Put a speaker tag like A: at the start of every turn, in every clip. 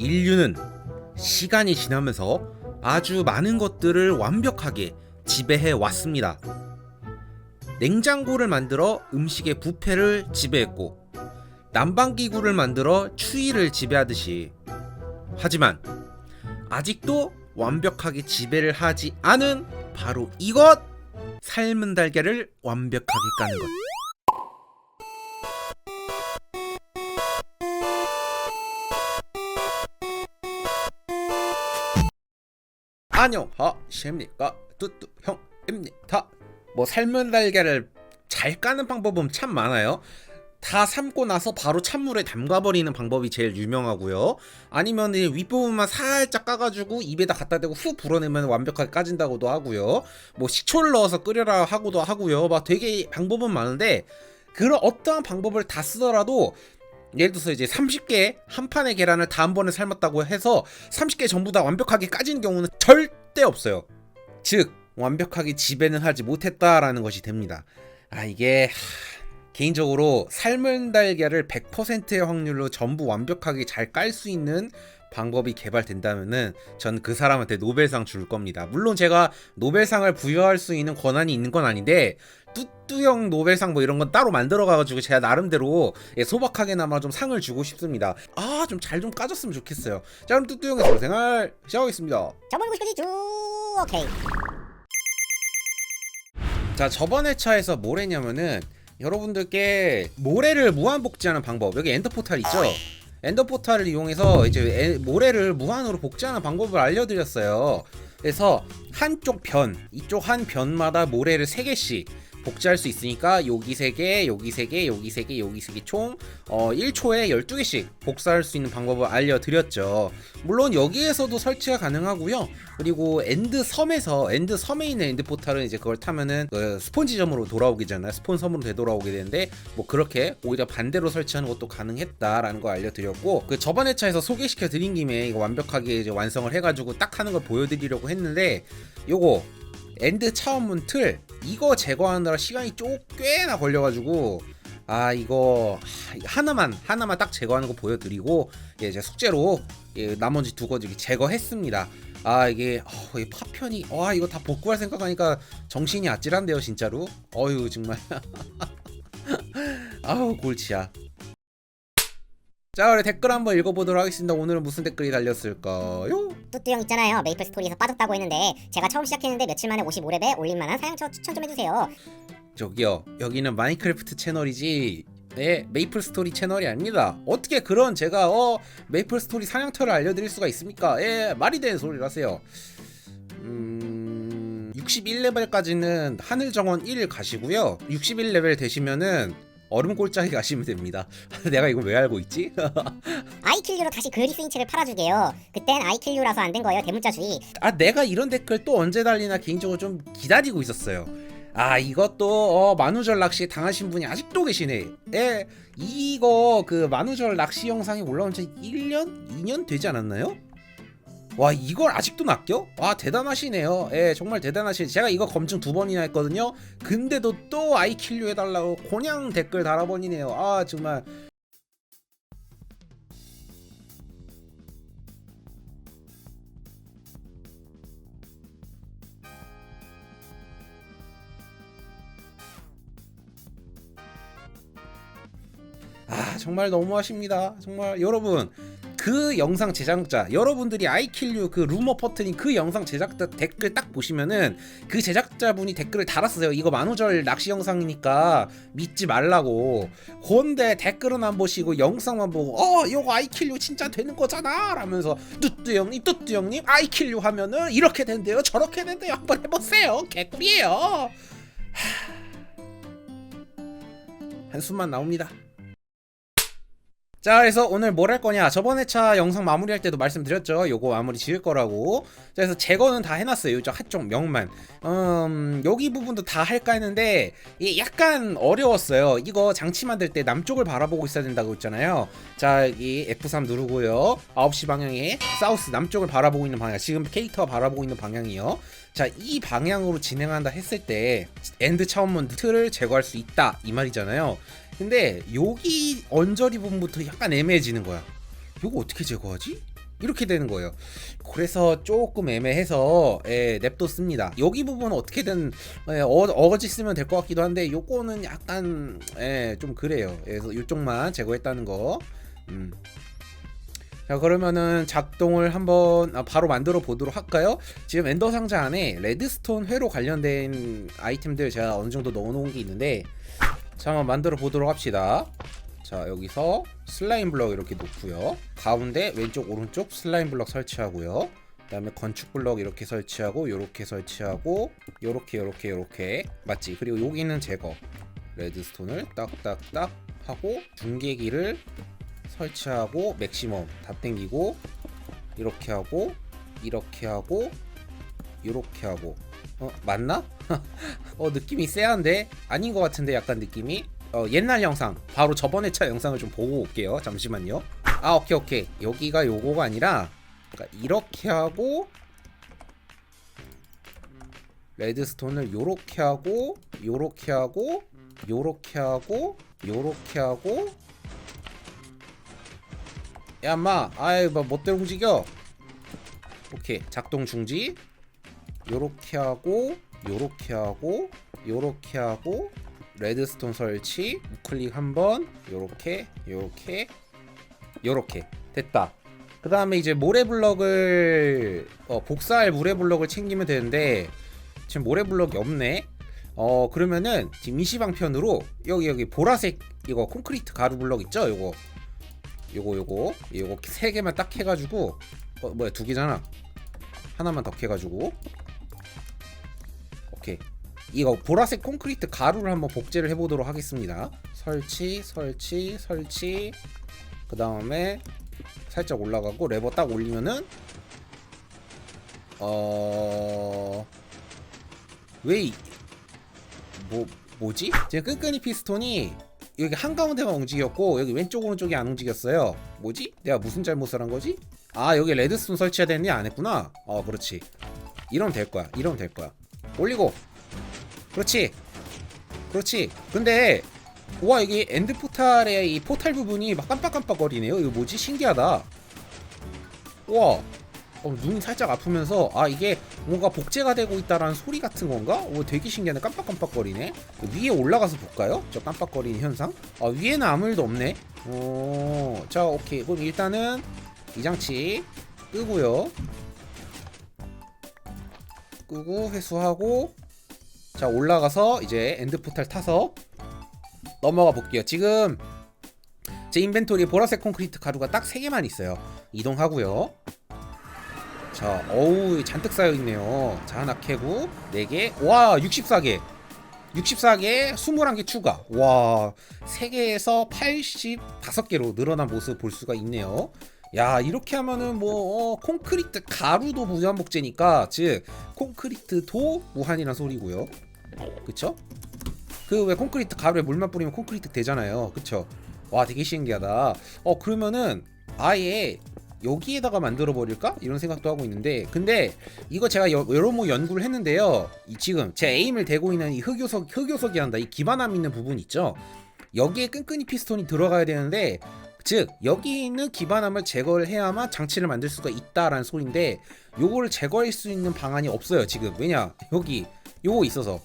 A: 인류는 시간이 지나면서 아주 많은 것들을 완벽하게 지배해 왔습니다. 냉장고를 만들어 음식의 부패를 지배했고 난방기구를 만들어 추위를 지배하듯이. 하지만 아직도 완벽하게 지배를 하지 않은 바로 이것! 삶은 달걀을 완벽하게 까는 것 안녕하십니까 뚜뚜 형입니다 뭐 삶은 달걀을 잘 까는 방법은 참 많아요 다 삶고 나서 바로 찬물에 담가버리는 방법이 제일 유명하고요. 아니면 이 윗부분만 살짝 까가지고 입에다 갖다 대고 후 불어내면 완벽하게 까진다고도 하고요. 뭐 식초를 넣어서 끓여라 하고도 하고요. 막 되게 방법은 많은데 그런 어떠한 방법을 다 쓰더라도 예를 들어서 이제 30개 한 판의 계란을 다 한 번에 삶았다고 해서 30개 전부 다 완벽하게 까지는 경우는 절대 없어요. 즉 완벽하게 지배는 하지 못했다라는 것이 됩니다. 아 이게 하... 개인적으로 삶은 달걀을 100%의 확률로 전부 완벽하게 잘 깔 수 있는 방법이 개발된다면은 전 그 사람한테 노벨상 줄 겁니다. 물론 제가 노벨상을 부여할 수 있는 권한이 있는 건 아닌데 뚜뚜형 노벨상 뭐 이런 건 따로 만들어 가지고 제가 나름대로 예, 소박하게나마 좀 상을 주고 싶습니다. 아 좀 잘좀 까졌으면 좋겠어요. 자 그럼 뚜뚜형의 소로 생활 시작하겠습니다.
B: 저번에 보시까지 쭉 오케이
A: 자 저번 회차에서 뭘 했냐면은 여러분들께 모래를 무한 복제하는 방법 여기 엔더 포탈 있죠 엔더 포탈을 이용해서 이제 에- 모래를 무한으로 복제하는 방법을 알려드렸어요 그래서 한쪽 변 이쪽 한 변마다 모래를 3개씩 복제할 수 있으니까 여기 3개 여기 3개 여기 3개 여기 3개 총 어, 1초에 12개씩 복사할 수 있는 방법을 알려드렸죠 물론 여기에서도 설치가 가능하고요 그리고 엔드 섬에서 엔드 섬에 있는 엔드 포탈은 이제 그걸 타면은 그 스폰지 점으로 돌아오게잖아요. 스폰 섬으로 되돌아오게 되는데 뭐 그렇게 오히려 반대로 설치하는 것도 가능했다라는 거 알려드렸고 그 저번 회차에서 소개시켜 드린 김에 이거 완벽하게 이제 완성을 해가지고 딱 하는 걸 보여드리려고 했는데 요거 엔드 차원문 틀 이거 제거하느라 시간이 좀 꽤나 걸려가지고 아 이거 하, 하나만 하나만 딱 제거하는 거 보여드리고 예, 이제 숙제로 예, 나머지 두 가지 제거했습니다. 아 이게 어, 이 파편이 와 이거 다 복구할 생각하니까 정신이 아찔한데요 진짜로? 어휴 정말. 아우 골치야 자 그래 댓글 한번 읽어보도록 하겠습니다. 오늘은 무슨 댓글이 달렸을까요?
B: 뚜뚜 형 있잖아요. 메이플 스토리에서 빠졌다고 했는데 제가 처음 시작했는데 며칠 만에 55렙에 올릴만한 사양처 추천 좀 해주세요.
A: 저기요 여기는 마인크래프트 채널이지 네 메이플 스토리 채널이 아닙니다. 어떻게 그런 제가 어 메이플 스토리 사냥터를 알려드릴 수가 있습니까? 예 말이 되는 소리를 하세요. 음 61레벨까지는 하늘 정원 1 가시고요. 61레벨 되시면은 얼음 골짜기 가시면 됩니다 내가 이걸 왜 알고 있지?
B: 아이킬류로 다시 그리스인 책을 팔아주게요 그땐 아이킬류라서 안 된 거예요 대문자 주의
A: 아 내가 이런 댓글 또 언제 달리나 개인적으로 좀 기다리고 있었어요. 아 이것도 어, 만우절 낚시 당하신 분이 아직도 계시네. 예, 이거 그 만우절 낚시 영상이 올라온 지 1년, 2년 되지 않았나요? 와 이걸 아직도 낚여? 와 대단하시네요. 예, 정말 대단하시. 제가 이거 검증 두 번이나 했거든요. 근데도 또 아이킬류 해달라고 그냥 댓글 달아버리네요. 아 정말 아 정말 너무하십니다. 정말 여러분 그 영상 제작자 여러분들이 아이킬류 그 루머 퍼트린 그 영상 제작자 댓글 딱 보시면은 그 제작자분이 댓글을 달았어요. 이거 만우절 낚시 영상이니까 믿지 말라고. 그런데 댓글은 안 보시고 영상만 보고 어 이거 아이킬류 진짜 되는 거잖아 라면서 뚜뚜 형님 뚜뚜 형님 아이킬류 하면은 이렇게 된대요 저렇게 된대요 한번 해보세요 개꿀이에요. 하... 한숨만 나옵니다. 자 그래서 오늘 뭘 할 거냐? 저번 회차 영상 마무리할 때도 말씀드렸죠. 요거 마무리 지을 거라고. 자, 그래서 제거는 다 해놨어요. 이쪽 한쪽 명만. 음 여기 부분도 다 할까 했는데 이게 약간 어려웠어요. 이거 장치 만들 때 남쪽을 바라보고 있어야 된다고 했잖아요. 자 이 F3 누르고요. 9시 방향에 사우스 남쪽을 바라보고 있는 방향. 지금 캐릭터가 바라보고 있는 방향이요 자 이 방향으로 진행한다 했을 때 엔드 차원문 틀을 제거할 수 있다 이 말이잖아요 근데 여기 언저리 부분부터 약간 애매해지는 거야. 이거 어떻게 제거하지? 이렇게 되는 거예요. 그래서 조금 애매해서 예, 냅뒀습니다. 여기 부분은 어떻게든 예, 어, 어거지 쓰면 될 것 같기도 한데 요거는 약간 예, 좀 그래요. 그래서 이쪽만 제거했다는 거. 음. 자 그러면은 작동을 한번 아, 바로 만들어 보도록 할까요? 지금 엔더 상자 안에 레드스톤 회로 관련된 아이템들 제가 어느 정도 넣어놓은 게 있는데 자 한번 만들어 보도록 합시다. 자 여기서 슬라임 블럭 이렇게 놓고요. 가운데 왼쪽 오른쪽 슬라임 블럭 설치하고요. 그다음에 건축 블럭 이렇게 설치하고 요렇게 설치하고 요렇게 요렇게 요렇게 맞지? 그리고 여기는 제거 레드스톤을 딱딱딱 하고 중계기를 설치하고 맥시멈 다 땡기고 이렇게 하고 이렇게 하고 이렇게 하고. 어 맞나? 어 느낌이 쎄한데? 아닌 것 같은데 약간 느낌이? 어 옛날 영상. 바로 저번에 차 영상을 좀 보고 올게요. 잠시만요. 아 오케이 오케이. 여기가 요거가 아니라 그러니까 이렇게 하고 레드스톤을 요렇게 하고 요렇게 하고 요렇게 하고 요렇게 하고 야 인마. 아이 뭐 멋대로 움직여. 오케이. 작동 중지. 요렇게 하고 요렇게 하고 요렇게 하고 레드스톤 설치. 우클릭 한번. 요렇게 요렇게 요렇게. 됐다. 그 다음에 이제 모래블럭을 어, 복사할 모래블럭을 챙기면 되는데 지금 모래블럭이 없네. 어 그러면은 지금 임시방편으로 여기 여기 보라색 이거 콘크리트 가루 블럭 있죠? 요거 요거 요거. 요거 세 개만 딱 해가지고 어 뭐야 두 개잖아. 하나만 더 해가지고. 오케이. 이거 보라색 콘크리트 가루를 한번 복제를 해보도록 하겠습니다. 설치 설치 설치. 그 다음에 살짝 올라가고 레버 딱 올리면은 어왜 뭐 뭐지? 지금 끈끈이 피스톤이 여기 한가운데만 움직였고 여기 왼쪽 오른쪽이 안 움직였어요. 뭐지? 내가 무슨 잘못을 한 거지? 아 여기 레드스톤 설치해야 되는데 안 했구나. 어 그렇지. 이러면 될 거야. 이러면 될 거야. 올리고. 그렇지. 그렇지. 근데 와 여기 엔드 포탈의 이 포탈 부분이 막 깜빡깜빡거리네요. 이거 뭐지? 신기하다. 와. 어, 눈이 살짝 아프면서 아 이게 뭔가 복제가 되고 있다라는 소리 같은 건가? 오 되게 신기하네. 깜빡깜빡거리네. 위에 올라가서 볼까요? 저 깜빡거리는 현상? 아 위에는 아무 일도 없네. 오자 오케이. 그럼 일단은 이 장치 끄고요. 끄고 회수하고 자 올라가서 이제 엔드포탈 타서 넘어가 볼게요. 지금 제 인벤토리에 보라색 콘크리트 가루가 딱 3개만 있어요. 이동하고요 자, 어우, 잔뜩 쌓여 있네요. 자, 하나 캐고, 4개. 와, 64개. 64개, 21개 추가. 와, 3개에서 85개로 늘어난 모습 볼 수가 있네요. 야, 이렇게 하면은 뭐, 어, 콘크리트 가루도 무한 복제니까, 즉, 콘크리트도 무한이란 소리고요. 그쵸? 그 왜 콘크리트 가루에 물만 뿌리면 콘크리트 되잖아요. 그쵸? 와, 되게 신기하다. 어, 그러면은, 아예 여기에다가 만들어 버릴까? 이런 생각도 하고 있는데 근데 이거 제가 여, 여러 모 연구를 했는데요. 이 지금 제 에임을 대고 있는 이 흑요석 흑요석이 한다. 이 기반함 있는 부분 있죠? 여기에 끈끈이 피스톤이 들어가야 되는데 즉 여기 있는 기반함을 제거를 해야만 장치를 만들 수가 있다라는 소리인데 요거를 제거할 수 있는 방안이 없어요 지금. 왜냐? 여기 요거 있어서.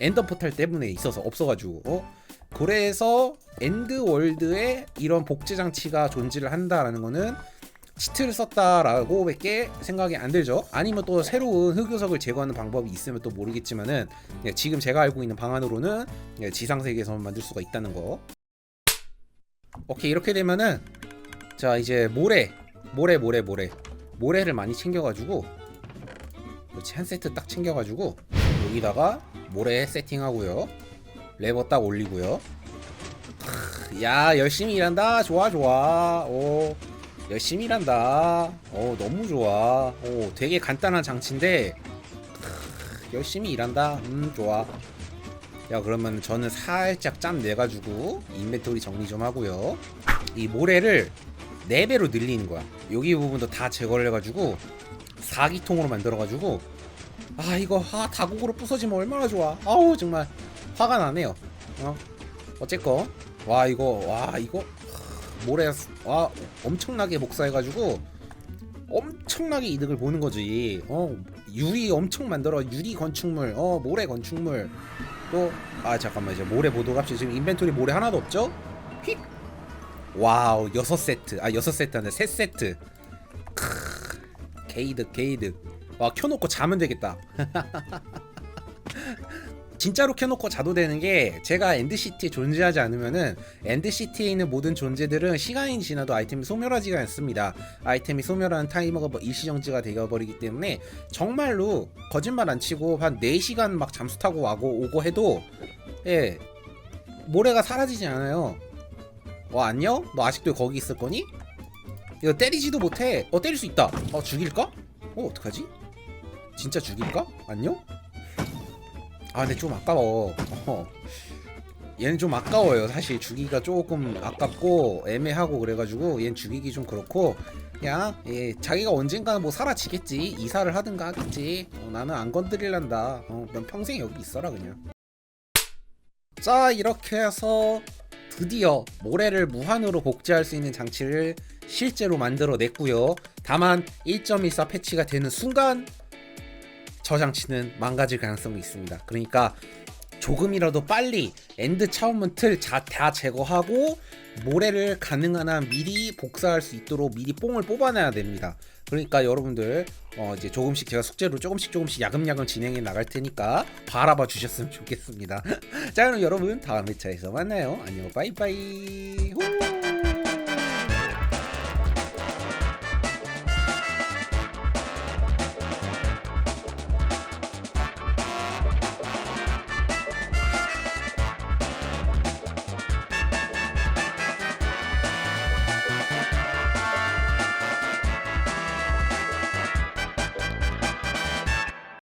A: 엔더 포탈 때문에 있어서 없어가지고 어? 그래서 엔드 월드에 이런 복제 장치가 존재를 한다라는 거는 치트를 썼다라고밖에 생각이 안 들죠. 아니면 또 새로운 흑요석을 제거하는 방법이 있으면 또 모르겠지만은 예, 지금 제가 알고 있는 방안으로는 예, 지상 세계에서만 만들 수가 있다는 거. 오케이 이렇게 되면은 자 이제 모래, 모래, 모래, 모래, 모래를 많이 챙겨가지고 그렇지 한 세트 딱 챙겨가지고 여기다가 모래 세팅하고요. 레버 딱 올리고요. 크, 야 열심히 일한다. 좋아 좋아. 오. 열심히 일한다. 어 너무 좋아. 오 되게 간단한 장치인데 크, 열심히 일한다. 음 좋아. 야 그러면 저는 살짝 짬 내가지고 인벤토리 정리 좀 하고요. 이 모래를 4배로 늘리는 거야. 여기 부분도 다 제거를 해가지고 4기통으로 만들어가지고 아 이거 아 다국으로 부서지면 얼마나 좋아. 아우 정말 화가 나네요. 어 어쨌건 와 이거 와 이거 모래 와 엄청나게 복사해가지고 엄청나게 이득을 보는 거지. 어 유리 엄청 만들어 유리 건축물, 어 모래 건축물 또 아 잠깐만 이제 모래 보도값이 지금 인벤토리 모래 하나도 없죠? 휙 와우 여섯 세트 아 여섯 세트 아니라 세 세트 크 게이득 게이득 와 켜놓고 자면 되겠다. 진짜로 켜놓고 자도 되는 게 제가 엔드시티에 존재하지 않으면은 엔드시티에 있는 모든 존재들은 시간이 지나도 아이템이 소멸하지가 않습니다. 아이템이 소멸하는 타이머가 뭐 일시정지가 되어버리기 때문에 정말로 거짓말 안 치고 한 4시간 막 잠수 타고 와고 오고 해도 예 모래가 사라지지 않아요. 어 안녕? 너 아직도 거기 있을 거니? 이거 때리지도 못해. 어 때릴 수 있다. 어 죽일까? 어 어떡하지? 진짜 죽일까? 안녕? 아 근데 좀 아까워. 어. 얘는 좀 아까워요. 사실 주기가 조금 아깝고 애매하고 그래가지고 얘는 죽이기 좀 그렇고 그냥 예, 자기가 언젠가는 뭐 사라지겠지. 이사를 하든가 하겠지. 어, 나는 안 건드릴란다. 어, 넌 평생 여기 있어라 그냥. 자 이렇게 해서 드디어 모래를 무한으로 복제할 수 있는 장치를 실제로 만들어 냈고요. 다만 1.14 패치가 되는 순간 저 장치는 망가질 가능성이 있습니다. 그러니까 조금이라도 빨리 엔드 차원문 틀 다 제거하고 모래를 가능한 한 미리 복사할 수 있도록 미리 뽕을 뽑아놔야 됩니다. 그러니까 여러분들 어 이제 조금씩 제가 숙제로 조금씩 조금씩 야금야금 진행해 나갈 테니까 바라봐 주셨으면 좋겠습니다. 자 그럼 여러분 다음 회차에서 만나요. 안녕 빠이빠이. 후!